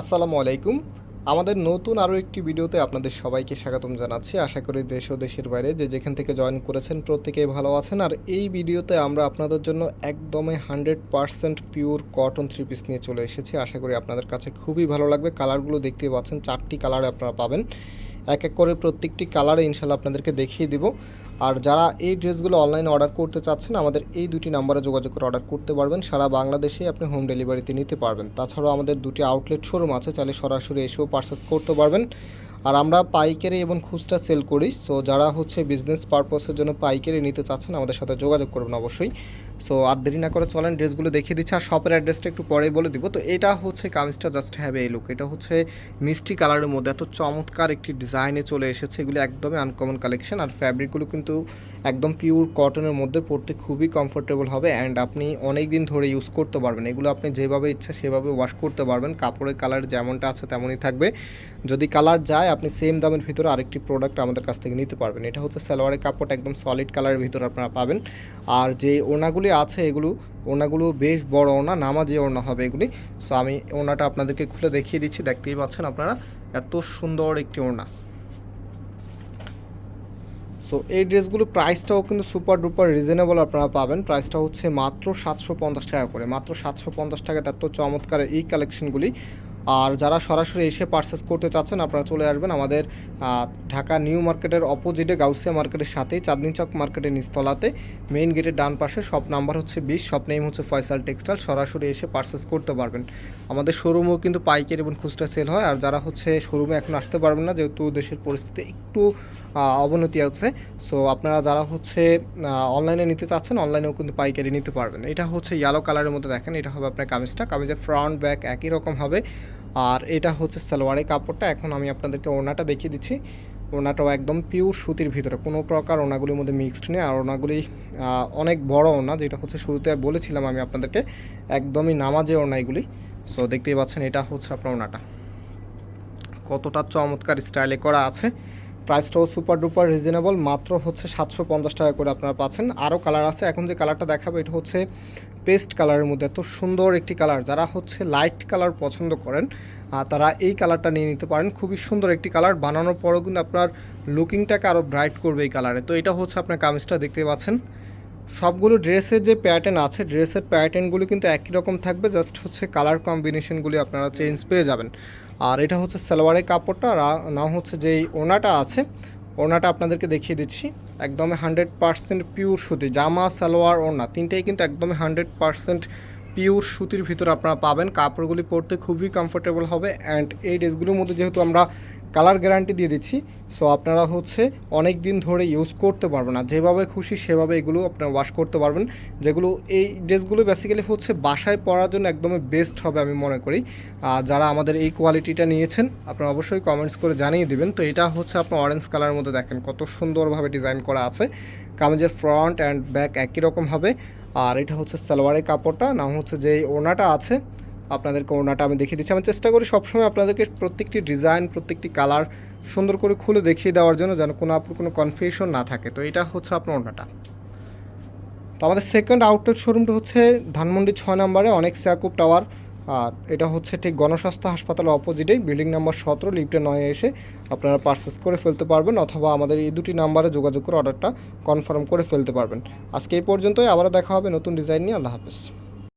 আসসালামু আলাইকুম। আমাদের নতুন আরও একটি ভিডিওতে আপনাদের সবাইকে স্বাগতম জানাচ্ছি। আশা করি দেশ ও দেশের বাইরে যে যেখান থেকে জয়েন করেছেন প্রত্যেকেই ভালো আছেন। আর এই ভিডিওতে আমরা আপনাদের জন্য একদমই hundred percent pure cotton three piece নিয়ে চলে এসেছি। আশা করি আপনাদের কাছে খুবই ভালো লাগবে। কালারগুলো দেখতেই পাচ্ছেন, চারটি কালারে আপনারা পাবেন। এক এক করে প্রত্যেকটি কালারে ইনশাল্লাহ আপনাদেরকে দেখিয়ে দিব। আর যারা এই ড্রেসগুলো অনলাইনে অর্ডার করতে চাচ্ছেন, আমাদের এই দুটি নাম্বারে যোগাযোগ করে অর্ডার করতে পারবেন। সারা বাংলাদেশে আপনি হোম ডেলিভারিতে নিতে পারবেন। তাছাড়াও আমাদের দুটি আউটলেট শোরুম আছে, চাইলে সরাসরি এসেও পারচেস করতে পারবেন। আর আমরা পাইকারি এবং খুচরা সেল করি সো যারা হচ্ছে বিজনেস পারপাসের জন্য পাইকারি নিতে চাচ্ছেন, আমাদের সাথে যোগাযোগ করবেন অবশ্যই। সো আর দেরি না করে চলেন, ড্রেসগুলো দেখিয়ে দিচ্ছি আর শপের অ্যাড্রেসটা একটু পরেই বলে দিব। তো এটা হচ্ছে কামিজটা জাস্ট হ্যাভ এই লুক এটা হচ্ছে মিষ্টি কালারের মধ্যে এত চমৎকার একটি ডিজাইনে চলে এসেছে। এগুলো একদমই আনকমন কালেকশন আর ফ্যাব্রিকগুলো কিন্তু একদম পিওর কটনের মধ্যে পরতে খুবই কমফোর্টেবল হবে অ্যান্ড আপনি অনেক দিন ধরে ইউজ করতে পারবেন। এগুলো আপনি যেভাবে ইচ্ছা সেভাবে ওয়াশ করতে পারবেন। কাপড়ের কালার যেমনটা আছে তেমনই থাকবে। যদি কালার যায়, আপনি সেম দামের ভিতরে আরেকটি প্রোডাক্ট আমাদের কাছ থেকে নিতে পারবেন। এটা হচ্ছে সালোয়ারের কাপড় একদম সলিড কালারের ভিতরে আপনারা পাবেন। আর যে ওনাগুলি আছে এগুলো, ওনাগুলো বেশ বড় ওনা, নামাজি ওনা হবে এগুলি। সো আমি ওনাটা আপনাদেরকে খুলে দেখিয়ে দিচ্ছি, দেখতেই পাচ্ছেন আপনারা, এত সুন্দর একটি ওনা সো এই ড্রেসগুলো প্রাইসটাও কিন্তু সুপার ডুপার রিজনেবল আপনারা পাবেন। প্রাইসটা হচ্ছে মাত্র সাতশো পঞ্চাশ টাকা করে। মাত্র সাতশো পঞ্চাশ টাকাতে এত চমৎকার এই কালেকশনগুলি। আর যারা সরাসরি এসে পারচেস করতে চাচ্ছেন, আপনারা চলে আসবেন আমাদের ঢাকা নিউ মার্কেটের অপোজিটে গাউসিয়া মার্কেটের সাথেই চাঁদনি চক মার্কেটের নিস্তলাতে মেইন গেটের ডান পাশে শপ নাম্বার হচ্ছে বিশ শপ নেম হচ্ছে ফয়সাল টেক্সটাইল সরাসরি এসে পারচেস করতে পারবেন। আমাদের শোরুমও কিন্তু পাইকারি এবং খুচরা সেল হয়। আর যারা হচ্ছে শোরুমে এখন আসতে পারবেন না, যেহেতু দেশের পরিস্থিতি একটু অবনতি আছে সো আপনারা যারা হচ্ছে অনলাইনে নিতে চাচ্ছেন অনলাইনেও কিন্তু পাইকারি নিতে পারবেন। এটা হচ্ছে ইয়েলো কালারের মধ্যে দেখেন, এটা হবে আপনার কামিজটা। কামিজের ফ্রন্ট ব্যাক একই রকম হবে। আর এটা হচ্ছে সালোয়ারের কাপড়টা। এখন আমি আপনাদেরকে ওনাটা দেখিয়ে দিচ্ছি। ওনাটাও একদম পিওর সুতির ভিতরে। কোনো প্রকার ওনাগুলির মধ্যে মিক্সড নেই। আর ওনাগুলি অনেক বড় ওনা যেটা হচ্ছে শুরুতে বলেছিলাম আমি আপনাদেরকে, একদমই নামাজে ওনা এগুলি। সো দেখতেই পাচ্ছেন, এটা হচ্ছে আপনার ওনাটা কতটা চমৎকার স্টাইলে করা আছে। প্রাইসটাও সুপার ডুপার রিজনেবল, মাত্র হচ্ছে সাতশো পঞ্চাশ টাকা করে আপনারা পাচ্ছেন। আরও কালার আছে, এখন যে কালারটা দেখাবো, এটা হচ্ছে পেস্ট কালারের মধ্যে, এত সুন্দর একটি কালার। যারা হচ্ছে লাইট কালার পছন্দ করেন তারা এই কালারটা নিয়ে নিতে পারেন। খুবই সুন্দর একটি কালার, বানানোর পরেও কিন্তু আপনার লুকিংটাকে আরও ব্রাইট করবে এই কালারে। তো এটা হচ্ছে আপনার কামিজটা, দেখতে পাচ্ছেন। সবগুলো ড্রেসের যে প্যাটার্ন আছে, ড্রেসের প্যাটার্নগুলো কিন্তু একই রকম থাকবে, জাস্ট হচ্ছে কালার কম্বিনেশনগুলি আপনারা চেঞ্জ পেয়ে যাবেন। আর এটা হচ্ছে সালোয়ারের কাপড়টা না হচ্ছে যেই ওনাটা আছে, ওনাটা আপনাদেরকে দেখিয়ে দিচ্ছি। একদমই হান্ড্রেড পারসেন্ট পিওর সুতি, জামা, সালোয়ার ওনা তিনটেই কিন্তু একদমই হান্ড্রেড পারসেন্ট পিওর সুতির ভিতরে আপনারা পাবেন। কাপড়গুলি পরতে খুবই কমফোর্টেবল হবে অ্যান্ড এই ড্রেসগুলোর মধ্যে যেহেতু আমরা কালার গ্যারান্টি দিয়ে দিচ্ছি সো আপনারা হচ্ছে অনেক দিন ধরে ইউজ করতে পারবেন না। যেভাবে খুশি সেভাবে এগুলো আপনারা ওয়াশ করতে পারবেন। যেগুলো এই ড্রেসগুলো বেসিক্যালি হচ্ছে বাসায় পরার জন্য একদমই বেস্ট হবে আমি মনে করি। আর যারা আমাদের এই কোয়ালিটিটা নিয়েছেন, আপনারা অবশ্যই কমেন্টস করে জানিয়ে দিবেন। তো এটা হচ্ছে আপনার অরেঞ্জ কালারের মধ্যে দেখেন কত সুন্দরভাবে ডিজাইন করা আছে। কামিজের ফ্রন্ট অ্যান্ড ব্যাক একই রকম হবে। আর এটা হচ্ছে সালোয়ারের কাপড়টা না হচ্ছে যে ওনাটা আছে। আপনাদেরকে ওনাটা আমি দেখিয়ে দিচ্ছি। আমি চেষ্টা করি সবসময় আপনাদেরকে প্রত্যেকটি ডিজাইন, প্রত্যেকটি কালার সুন্দর করে খুলে দেখিয়ে দেওয়ার জন্য যেন কোনো আপনার কোনো কনফিউশন না থাকে। তো এটা হচ্ছে আপনার ওনাটা তো আমাদের সেকেন্ড আউটলেট শোরুমটা হচ্ছে ধানমন্ডি ছয় নম্বরে, অনেক সিয়াকুব টাওয়ার আর এটা হচ্ছে ঠিক গণস্বাস্থ্য হাসপাতালের অপোজিটেই, বিল্ডিং নাম্বার সতেরো, লিফটে নয় এসে আপনারা পারচেস করে ফেলতে পারবেন অথবা আমাদের এই দুটি নাম্বারে যোগাযোগ করে অর্ডারটা কনফার্ম করে ফেলতে পারবেন। আজকে এই পর্যন্তই, আবারও দেখা হবে নতুন ডিজাইন নিয়ে, আল্লাহ হাফেজ।